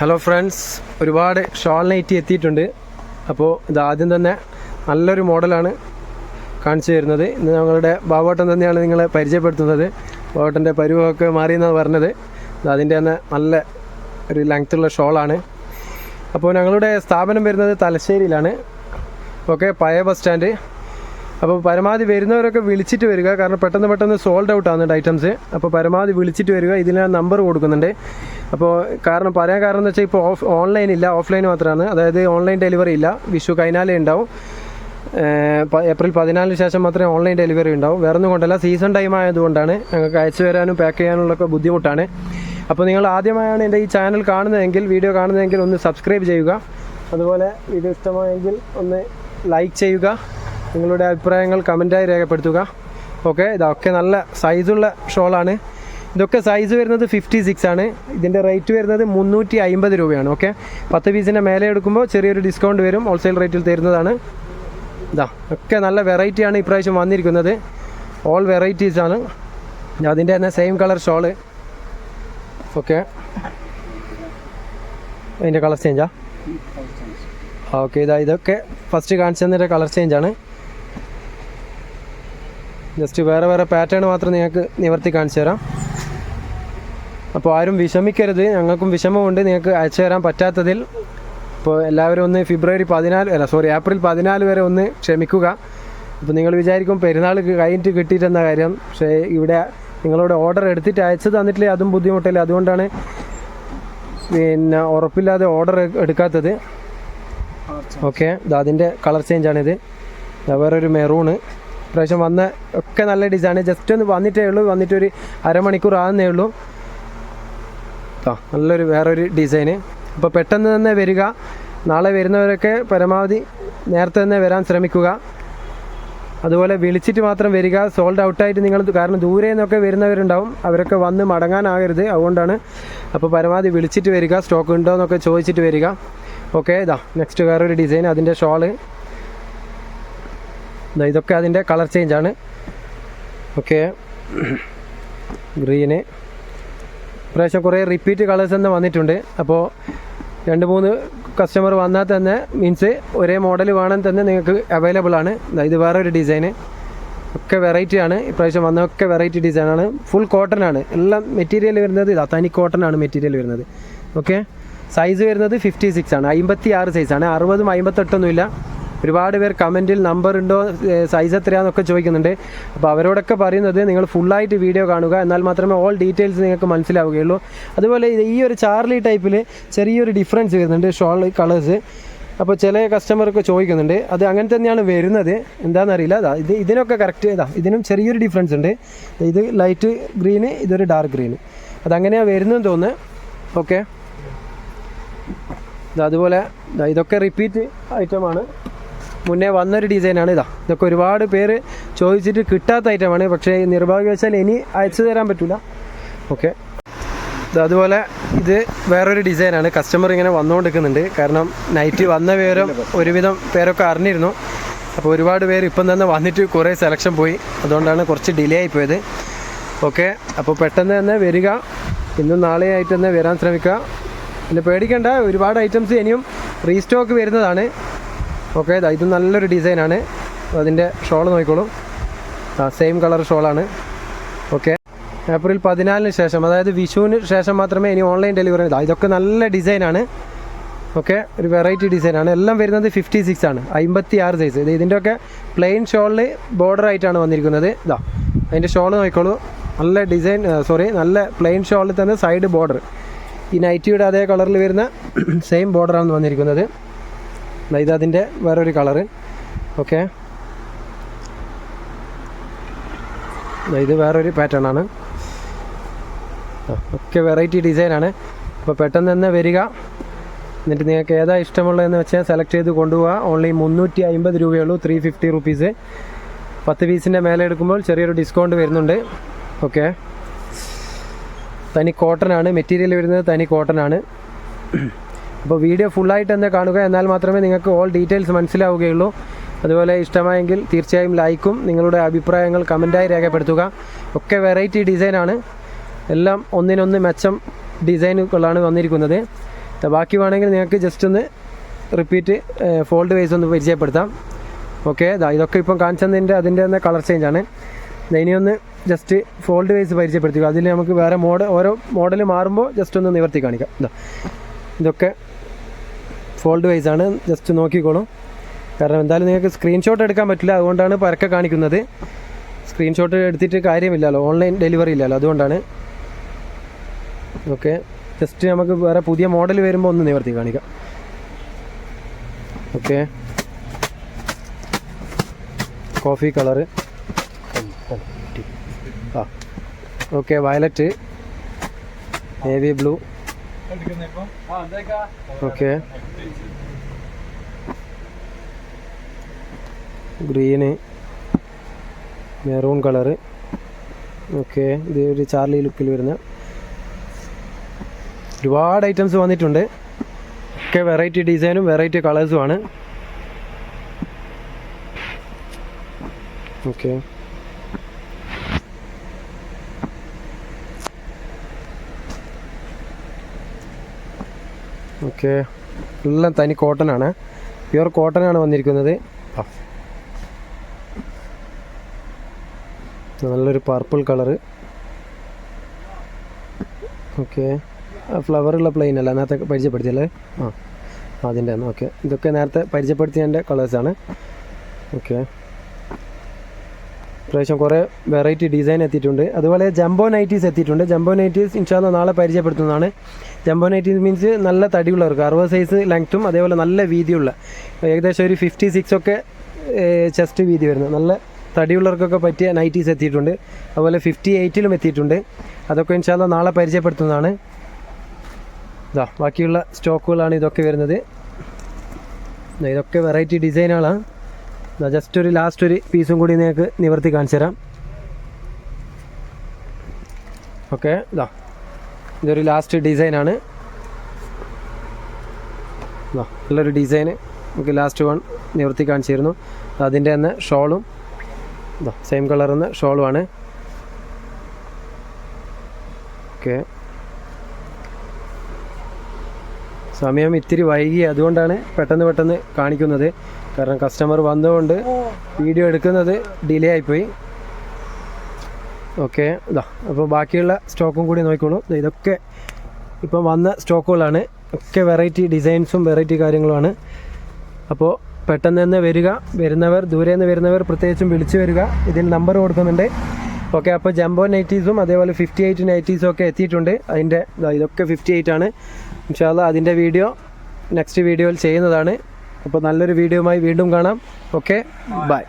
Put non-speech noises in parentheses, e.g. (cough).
Hello friends ഒരുപാട് shawl nighty എത്തിയിട്ടുണ്ട്. അപ്പോൾ ഇത് ആദ്യം തന്നെ നല്ലൊരു മോഡലാണ് കാണിച്ചു തരുന്നത്. ഇന്ന് ഞങ്ങളുടെ ബാബോട്ടൻ തന്നെയാണ് നിങ്ങളെ പരിചയപ്പെടുത്തുന്നത്. ബാബോട്ടന്റെ പരുവമൊക്കെ മാറിയെന്നാണ് പറഞ്ഞത്. അതിന്റെ തന്നെ നല്ല ഒരു ലെങ്ത്തുള്ള ഷോളാണ്. അപ്പോൾ ഞങ്ങളുടെ സ്ഥാപനം വരുന്നത് തലശ്ശേരിയിലാണ്. ഓക്കെ പഴയ ബസ് സ്റ്റാൻഡ് അപ്പോൾ പരമാവധി വരുന്നവരൊക്കെ വിളിച്ചിട്ട് വരിക. കാരണം പെട്ടെന്ന് പെട്ടെന്ന് സോൾഡ് ഔട്ട് ആകുന്നുണ്ട് ഐറ്റംസ് അപ്പോൾ പരമാവധി വിളിച്ചിട്ട് വരിക. ഇതിന് നമ്പർ കൊടുക്കുന്നുണ്ട്. അപ്പോൾ കാരണം പറയാൻ കാരണം എന്ന് വെച്ചാൽ ഇപ്പോൾ ഓഫ് ഓൺലൈൻ ഇല്ല. ഓഫ്ലൈൻ മാത്രമാണ് അതായത് ഓൺലൈൻ ഡെലിവറി ഇല്ല. വിഷു കൈനാലേ ഉണ്ടാവും. ഏപ്രിൽ പതിനാലിന് ശേഷം മാത്രമേ ഓൺലൈൻ ഡെലിവറി ഉണ്ടാവും. വേറെ ഒന്നും കൊണ്ടല്ല. സീസൺ ടൈം ആയതുകൊണ്ടാണ്. ഞങ്ങൾക്ക് അയച്ചു തരാനും പാക്ക് ചെയ്യാനുള്ളൊക്കെ ബുദ്ധിമുട്ടാണ്. അപ്പോൾ നിങ്ങൾ ആദ്യമായാണ് എന്റെ ഈ ചാനൽ കാണുന്നതെങ്കിൽ വീഡിയോ കാണുന്നതെങ്കിൽ ഒന്ന് സബ്സ്ക്രൈബ് ചെയ്യുക. അതുപോലെ വീഡിയോ ഇഷ്ടമായെങ്കിൽ ഒന്ന് ലൈക്ക് ചെയ്യുക. നിങ്ങളുടെ അഭിപ്രായങ്ങൾ കമന്റായി രേഖപ്പെടുത്തുക. ഓക്കെ ഇതൊക്കെ നല്ല സൈസുള്ള ഷോളാണ് ഇതൊക്കെ സൈസ് വരുന്നത് ഫിഫ്റ്റി സിക്സ് ആണ്. ഇതിന്റെ റേറ്റ് വരുന്നത് മുന്നൂറ്റി അമ്പത് രൂപയാണ്. ഓക്കെ പത്ത് പീസിന്റെ മേലെ എടുക്കുമ്പോൾ ചെറിയൊരു ഡിസ്കൗണ്ട് വരും. ഹോൾസെയിൽ റേറ്റിൽ തരുന്നതാണ്. ഇതാ ഒക്കെ നല്ല വെറൈറ്റിയാണ് ഇപ്രാവശ്യം വന്നിരിക്കുന്നത്. ഓൾ വെറൈറ്റീസ് ആണ്. അതിന്റെ തന്നെ സെയിം കളർ ഷോൾ ഓക്കെ അതിന്റെ കളർ ചേഞ്ചാ ഓക്കെ ഇതാ ഇതൊക്കെ ഫസ്റ്റ് കാണിച്ചതിന്റെ കളർ ചേഞ്ചാണ് ജസ്റ്റ് വേറെ വേറെ പാറ്റേൺ മാത്രം നിങ്ങൾക്ക് നിവർത്തി കാണിച്ചു തരാം. അപ്പോൾ ആരും വിഷമിക്കരുത്. ഞങ്ങൾക്കും വിഷമമുണ്ട്. നിങ്ങൾക്ക് അയച്ചു തരാൻ പറ്റാത്തതിൽ. അപ്പോൾ എല്ലാവരും ഒന്ന് ഫെബ്രുവരി പതിനാല് അല്ല സോറി ഏപ്രിൽ പതിനാല് വരെ ഒന്ന് ക്ഷമിക്കുക. അപ്പോൾ നിങ്ങൾ വിചാരിക്കും പെരുന്നാൾ കഴിഞ്ഞിട്ട് കിട്ടിയിട്ടെന്ന കാര്യം? പക്ഷേ ഇവിടെ നിങ്ങളോട് ഓർഡർ എടുത്തിട്ട് അയച്ചു തന്നിട്ടില്ലേ? അതും ബുദ്ധിമുട്ടില്ല? അതുകൊണ്ടാണ് പിന്നെ ഉറപ്പില്ലാതെ ഓർഡർ എടുക്കാത്തത്. ഓക്കെ. അതിന്റെ കളർ ചേഞ്ചാണിത് വേറൊരു മെറൂണ് ഇപ്രാവശ്യം വന്ന ഒക്കെ നല്ല ഡിസൈൻ ജസ്റ്റ് ഒന്ന് വന്നിട്ടേ ഉള്ളൂ. വന്നിട്ടൊരു അരമണിക്കൂർ ആകുന്നേ ഉള്ളൂ. ആ നല്ലൊരു വേറൊരു ഡിസൈന് അപ്പോൾ പെട്ടെന്ന് തന്നെ വരിക. നാളെ വരുന്നവരൊക്കെ പരമാവധി നേരത്തെ തന്നെ വരാൻ ശ്രമിക്കുക. അതുപോലെ വിളിച്ചിട്ട് മാത്രം വരിക. സോൾഡ് ഔട്ടായിട്ട് നിങ്ങൾ കാരണം ദൂരെ നിന്നൊക്കെ വരുന്നവരുണ്ടാവും. അവരൊക്കെ വന്ന് മടങ്ങാനാകരുത്. അതുകൊണ്ടാണ് അപ്പോൾ പരമാവധി വിളിച്ചിട്ട് വരിക. സ്റ്റോക്ക് ഉണ്ടോ എന്നൊക്കെ ചോദിച്ചിട്ട് വരിക. ഓക്കെ ഇതാ നെക്സ്റ്റ് വേറൊരു ഡിസൈൻ അതിന്റെ ഷോൾ ഇതൊക്കെ അതിന്റെ കളർ ചേഞ്ചാണ് ഓക്കെ ഗ്രീന് പ്രാവശ്യം കുറേ റിപ്പീറ്റ് കളേഴ്സ് തന്നെ വന്നിട്ടുണ്ട്. അപ്പോൾ രണ്ട് മൂന്ന് കസ്റ്റമർ വന്നാൽ തന്നെ മീൻസ് ഒരേ മോഡൽ വേണമെങ്കിൽ തന്നെ നിങ്ങൾക്ക് അവൈലബിൾ ആണ്. ഇത് ഇത് ഒരു ഡിസൈന് ഒക്കെ വെറൈറ്റി ആണ്. ഇപ്രാവശ്യം വന്നൊക്കെ വെറൈറ്റി ഡിസൈനാണ് ഫുൾ കോട്ടൺ ആണ്. എല്ലാം മെറ്റീരിയൽ വരുന്നത് ഇതാ. തനി കോട്ടൺ ആണ് മെറ്റീരിയൽ വരുന്നത്. ഓക്കെ സൈസ് വരുന്നത് ഫിഫ്റ്റി സിക്സ് ആണ്. അമ്പത്തി ആറ് സൈസാണ് അറുപതും അമ്പത്തെട്ടൊന്നുമില്ല. ഒരുപാട് പേർ കമന്റിൽ നമ്പർ ഉണ്ടോ സൈസ് എത്രയാണെന്നൊക്കെ ചോദിക്കുന്നുണ്ട്. അപ്പോൾ അവരോടൊക്കെ പറയുന്നത് നിങ്ങൾ ഫുള്ളായിട്ട് വീഡിയോ കാണുക എന്നാൽ മാത്രമേ ഓൾ ഡീറ്റെയിൽസ് നിങ്ങൾക്ക് മനസ്സിലാവുകയുള്ളൂ. അതുപോലെ ഈ ഒരു ചാർലി ടൈപ്പിൽ ചെറിയൊരു ഡിഫറൻസ് വരുന്നുണ്ട് ഷോൾ കളേഴ്സ് അപ്പോൾ ചില കസ്റ്റമർക്ക് ചോദിക്കുന്നുണ്ട് അത് അങ്ങനെ തന്നെയാണ് വരുന്നത്. എന്താണെന്നറിയില്ല അതാ ഇത് ഇതിനൊക്കെ കറക്റ്റ് ഇതാ ഇതിനും ചെറിയൊരു ഡിഫറൻസ് ഉണ്ട്. ഇത് ലൈറ്റ് ഗ്രീന് ഇതൊരു ഡാർക്ക് ഗ്രീന് അതങ്ങനെയാണ് വരുന്നതെന്ന് തോന്നുന്നു. ഓക്കെ അതുപോലെ ഇതൊക്കെ റിപ്പീറ്റ് ഐറ്റമാണ് മുന്നേ വന്നൊരു ഡിസൈനാണ് ഇതാ. ഇതൊക്കെ ഒരുപാട് പേര് ചോദിച്ചിട്ട് കിട്ടാത്ത ഐറ്റമാണ്. പക്ഷേ നിർഭാഗ്യവശാൽ ഇനി അയച്ചു തരാൻ പറ്റില്ല ഓക്കെ. അതുപോലെ ഇത് വേറൊരു ഡിസൈനാണ്. കസ്റ്റമർ ഇങ്ങനെ വന്നുകൊണ്ടിരിക്കുന്നുണ്ട്. കാരണം നൈറ്റ് വന്ന പേരും ഒരുവിധം പേരൊക്കെ അറിഞ്ഞിരുന്നു. അപ്പോൾ ഒരുപാട് പേര് ഇപ്പം തന്നെ വന്നിട്ട് കുറേ സെലക്ഷൻ പോയി. അതുകൊണ്ടാണ് കുറച്ച് ഡിലേ ആയിപ്പോയത് ഓക്കെ. അപ്പോൾ പെട്ടെന്ന് തന്നെ വരിക. ഇന്നും നാളെ ആയിട്ട് തന്നെ വരാൻ ശ്രമിക്കുക. പിന്നെ പേടിക്കേണ്ട. ഒരുപാട് ഐറ്റംസ് ഇനിയും റീസ്റ്റോക്ക് വരുന്നതാണ്. ഓക്കെ ഇത് നല്ലൊരു ഡിസൈനാണ്. അതിന്റെ ഷോൾ നോക്കിക്കോളൂ. ആ സെയിം കളർ ഷോളാണ്. ഓക്കെ ഏപ്രിൽ പതിനാലിന് ശേഷം അതായത് വിഷുവിന് ശേഷം മാത്രമേ ഇനി ഓൺലൈൻ ഡെലിവറി ഇതാ ഇതൊക്കെ നല്ല ഡിസൈനാണ്. ഓക്കെ ഒരു വെറൈറ്റി ഡിസൈനാണ്. എല്ലാം വരുന്നത് ഫിഫ്റ്റി സിക്സ് ആണ്. അമ്പത്തി ആറ് സൈസ് ഇത് ഇതിന്റെയൊക്കെ പ്ലെയിൻ ഷോളിൽ ബോർഡർ ആയിട്ടാണ് വന്നിരിക്കുന്നത്. ഇതാ അതിന്റെ ഷോൾ നോക്കിക്കോളൂ. നല്ല ഡിസൈൻ സോറി നല്ല പ്ലെയിൻ ഷോളിൽ തന്നെ സൈഡ് ബോർഡർ ഈ നൈറ്റിയുടെ അതേ കളറിൽ വരുന്ന (clears throat) സെയിം ബോർഡറാണ് വന്നിരിക്കുന്നത്. ഇത് അതിന്റെ വേറൊരു കളറ് ഓക്കെ. ഇത് വേറൊരു പാറ്റേൺ ആണ്. ഒക്കെ വെറൈറ്റി ഡിസൈനാണ് അപ്പോൾ പെട്ടെന്ന് തന്നെ വരിക. എന്നിട്ട് നിങ്ങൾക്ക് ഏതാ ഇഷ്ടമുള്ളതെന്ന് വെച്ചാൽ സെലക്ട് ചെയ്ത് കൊണ്ടുപോകുക ഓൺലി മുന്നൂറ്റി അമ്പത് രൂപയുള്ളൂ ത്രീ ഫിഫ്റ്റി റുപ്പീസ് പത്ത് പീസിന്റെ മേലെ എടുക്കുമ്പോൾ ചെറിയൊരു ഡിസ്കൗണ്ട് വരുന്നുണ്ട്. ഓക്കെ. തനി കോട്ടൺ ആണ്. മെറ്റീരിയൽ വരുന്നത് തനി കോട്ടൺ ആണ്. അപ്പോൾ വീഡിയോ ഫുള്ളായിട്ട് തന്നെ കാണുക. എന്നാൽ മാത്രമേ നിങ്ങൾക്ക് ഓൾ ഡീറ്റെയിൽസ് മനസ്സിലാവുകയുള്ളൂ. അതുപോലെ ഇഷ്ടമായെങ്കിൽ തീർച്ചയായും ലൈക്കും നിങ്ങളുടെ അഭിപ്രായങ്ങൾ കമന്റായി രേഖപ്പെടുത്തുക. ഒക്കെ വെറൈറ്റി ഡിസൈനാണ് എല്ലാം ഒന്നിനൊന്ന് മെച്ചം ഡിസൈനുകളാണ് വന്നിരിക്കുന്നത്. ബാക്കി വേണമെങ്കിൽ നിങ്ങൾക്ക് ജസ്റ്റ് ഒന്ന് റിപ്പീറ്റ് ഫോൾഡ് വൈസ് ഒന്ന് പരിചയപ്പെടുത്താം. ഓക്കെ ഇതാ ഇതൊക്കെ ഇപ്പം കാണിച്ചതിന്റെ അതിന്റെ തന്നെ കളർ ചേഞ്ചാണ് ആണ്. ദാ ഇനി ഒന്ന് ജസ്റ്റ് ഫോൾഡ് വൈസ് പരിചയപ്പെടുത്തുക. അതിൽ നമുക്ക് വേറെ മോഡൽ ഓരോ മോഡൽ മാറുമ്പോൾ ജസ്റ്റ് ഒന്ന് നിവർത്തി കാണിക്കാം. ഇതാ ഇതൊക്കെ ഫോൾഡ് വൈസ് ആണ്. ജസ്റ്റ് നോക്കിക്കോളും കാരണം എന്തായാലും നിങ്ങൾക്ക് സ്ക്രീൻഷോട്ട് എടുക്കാൻ പറ്റില്ല. അതുകൊണ്ടാണ് പരക്കെ കാണിക്കുന്നത്. സ്ക്രീൻഷോട്ട് എടുത്തിട്ട് കാര്യമില്ലല്ലോ. ഓൺലൈൻ ഡെലിവറി ഇല്ലല്ലോ. അതുകൊണ്ടാണ്. ഓക്കെ ജസ്റ്റ് നമുക്ക് വേറെ പുതിയ മോഡൽ വരുമ്പോൾ ഒന്ന് നിവർത്തി കാണിക്കാം. ഓക്കെ കോഫി കളറ് ആ. Okay violet navy blue okay. Green maroon colour. Okay ഇത് ഒരു ചാർലി ലുക്കിൽ വരുന്ന. ഒരുപാട് ഐറ്റംസ് വന്നിട്ടുണ്ട്. ഒക്കെ വെറൈറ്റി ഡിസൈനും വെറൈറ്റി കളേഴ്സുമാണ് ഓക്കെ. ഓക്കെ. എല്ലാം തനി കോട്ടൺ ആണ് പ്യുവർ കോട്ടൺ ആണ് വന്നിരിക്കുന്നത്. നല്ലൊരു പർപ്പിൾ കളറ് ഓക്കെ. ഫ്ലവറുള്ള പ്ലെയിൻ അല്ല. നേരത്തെ പരിചയപ്പെടുത്തിയല്ലേ? ആ. അതിന്റെ ഓക്കെ. ഇതൊക്കെ നേരത്തെ പരിചയപ്പെടുത്തിയതിന്റെ കളേഴ്സാണ് ഓക്കെ. പ്രാവശ്യം കുറേ വെറൈറ്റി ഡിസൈൻ എത്തിയിട്ടുണ്ട്. അതുപോലെ ജംബോ നൈറ്റീസ് എത്തിയിട്ടുണ്ട്. ജംബോ നൈറ്റീസ് ഇൻഷാല്ല നാളെ പരിചയപ്പെടുത്തുന്നതാണ്. ജംബോ നൈറ്റീസ് മീൻസ് നല്ല തടിയുള്ളവർക്ക് അറുപത് സൈസ് ലെങ്ത്തും അതേപോലെ നല്ല വീതിയുള്ള ഏകദേശം ഒരു ഫിഫ്റ്റി സിക്സ് ഒക്കെ ചെസ്റ്റ് വീതി വരുന്നത് നല്ല തടിയുള്ളവർക്കൊക്കെ പറ്റിയ നൈറ്റീസ് എത്തിയിട്ടുണ്ട്. അതുപോലെ ഫിഫ്റ്റി എയ്റ്റിലും എത്തിയിട്ടുണ്ട്. അതൊക്കെ ഇൻഷാല്ല നാളെ പരിചയപ്പെടുത്തുന്നതാണ്. ഇതാ ബാക്കിയുള്ള സ്റ്റോക്കുകളാണ് ഇതൊക്കെ വരുന്നത്. ഇതൊക്കെ വെറൈറ്റി ഡിസൈനുകളാണ് ജസ്റ്റ് ഒരു ലാസ്റ്റ് ഒരു പീസും കൂടി നിങ്ങൾക്ക് നിവർത്തി കാണിച്ചു തരാം. ഓക്കെ ഇതാ ഇതൊരു ലാസ്റ്റ് ഡിസൈനാണ് ഇതാ നല്ലൊരു ഡിസൈന് നമുക്ക് ലാസ്റ്റ് വൺ നിവർത്തി കാണിച്ചിരുന്നു അതിന്റെ തന്നെ ഷോളും ഇതാ സെയിം കളർ എന്ന ഷോളുമാണ് ഓക്കെ സമയം ഇത്തിരി വൈകി അതുകൊണ്ടാണ് പെട്ടെന്ന് പെട്ടെന്ന് കാണിക്കുന്നത്. കാരണം കസ്റ്റമർ വന്നതുകൊണ്ട് വീഡിയോ എടുക്കുന്നത് ഡിലേ ആയിപ്പോയി. ഓക്കെ ഇതാ അപ്പോൾ ബാക്കിയുള്ള സ്റ്റോക്കും കൂടി നോക്കിക്കോളൂ. ഇതൊക്കെ ഇപ്പം വന്ന സ്റ്റോക്കുകളാണ് ഒക്കെ വെറൈറ്റി ഡിസൈൻസും വെറൈറ്റി കാര്യങ്ങളുമാണ്. അപ്പോൾ പെട്ടെന്ന് തന്നെ വരിക. വരുന്നവർ ദൂരെ നിന്ന് വരുന്നവർ പ്രത്യേകിച്ചും വിളിച്ചു വരിക. ഇതിൽ നമ്പർ കൊടുക്കുന്നുണ്ട്. ഓക്കെ അപ്പോൾ ജംബോ നൈറ്റീസും അതേപോലെ ഫിഫ്റ്റി എയ്റ്റ് നൈറ്റീസും ഒക്കെ എത്തിയിട്ടുണ്ട്. അതിന്റെ ഇതൊക്കെ ഫിഫ്റ്റി എയ്റ്റ് ആണ് ഇൻഷാല്ല അതിന്റെ വീഡിയോ നെക്സ്റ്റ് വീഡിയോയിൽ ചെയ്യുന്നതാണ്. അപ്പോൾ നല്ലൊരു വീഡിയോയുമായി വീണ്ടും കാണാം. Okay bye